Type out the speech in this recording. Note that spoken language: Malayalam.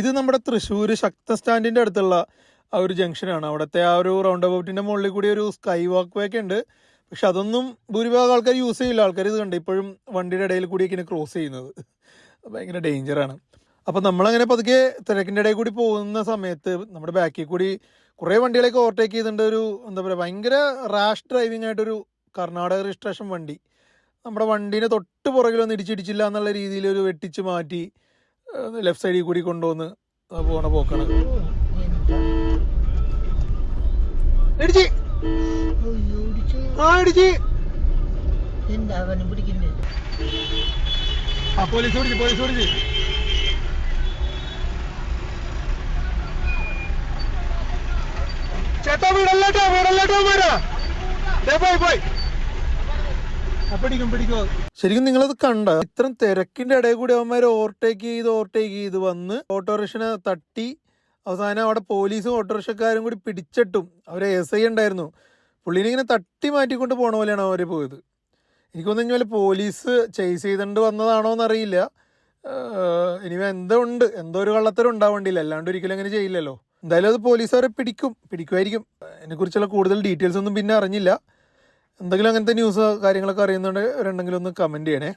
ഇത് നമ്മുടെ തൃശ്ശൂർ ശക്ത സ്റ്റാൻഡിന്റെ അടുത്തുള്ള ആ ഒരു ജംഗ്ഷനാണ്. അവിടുത്തെ ആ ഒരു റൗണ്ട് അബൌട്ടിന്റെ മുകളിൽ കൂടി ഒരു സ്കൈ വാക്ക് വേ ഒക്കെ ഉണ്ട്. പക്ഷെ അതൊന്നും ഭൂരിഭാഗം ആൾക്കാർ യൂസ് ചെയ്യില്ല. ആൾക്കാർ ഇത് കണ്ട് ഇപ്പോഴും വണ്ടിയുടെ ഇടയിൽ കൂടിയൊക്കെയാണ് ക്രോസ് ചെയ്യുന്നത്. ഭയങ്കര ഡേഞ്ചറാണ് അപ്പോൾ നമ്മളങ്ങനെ പതുക്കെ തിരക്കിന്റെ ഇടയിൽ കൂടി പോകുന്ന സമയത്ത് നമ്മുടെ ബാക്കിൽ കൂടി കുറേ വണ്ടികളൊക്കെ ഓവർടേക്ക് ചെയ്തിട്ടുണ്ട് ഒരു എന്താ പറയുക ഭയങ്കര റാഷ് ഡ്രൈവിംഗ് ആയിട്ടൊരു കർണാടക രജിസ്ട്രേഷൻ വണ്ടി. നമ്മുടെ വണ്ടീനെ തൊട്ട് പുറകിലൊന്നും ഇടിച്ചിടിച്ചില്ല എന്നുള്ള രീതിയിൽ ഒരു വെട്ടിച്ച് മാറ്റി ലെഫ്റ്റ് സൈഡിൽ കൂടി കൊണ്ടുവന്ന് പോണ പോക്കാണ്. പോലീസ് പോലീസ് ചേട്ടാ വീടല്ലേട്ടാ വീടല്ലേട്ടാ പോയി പോയി. ശരിക്കും നിങ്ങളത് കണ്ട ഇത്രയും തിരക്കിന്റെ ഇടയിൽ കൂടി അവന്മാർ ഓവർടേക്ക് ചെയ്ത് ഓവർടേക്ക് ചെയ്ത് വന്ന് ഓട്ടോറിക്ഷനെ തട്ടി അവസാനം അവിടെ പോലീസും ഓട്ടോറിക്ഷക്കാരും കൂടി പിടിച്ചിട്ടും അവരെ എസ് ഐ ഉണ്ടായിരുന്നു. പുള്ളീനെ ഇങ്ങനെ തട്ടി മാറ്റിക്കൊണ്ട് പോണ പോലെയാണ് അവർ പോയത്. എനിക്കൊന്നും കഴിഞ്ഞാൽ പോലീസ് ചേസ് ചെയ്തുകൊണ്ട് വന്നതാണോ എന്നറിയില്ല. ഇനി എന്തോ ഉണ്ട്. എന്തോ ഒരു കള്ളത്തരം ഉണ്ടാവേണ്ടില്ല. അല്ലാണ്ട് ഒരിക്കലും അങ്ങനെ ചെയ്യില്ലല്ലോ. എന്തായാലും അത് പോലീസ് അവരെ പിടിക്കും. പിടിക്കുമായിരിക്കും. അതിനെക്കുറിച്ചുള്ള കൂടുതൽ ഡീറ്റെയിൽസ് ഒന്നും പിന്നെ അറിഞ്ഞില്ല. എന്തെങ്കിലും അങ്ങനത്തെ ന്യൂസ് കാര്യങ്ങളൊക്കെ അറിയുന്നുണ്ടെങ്കിൽ ഒന്ന് കമന്റ് ചെയ്യണേ.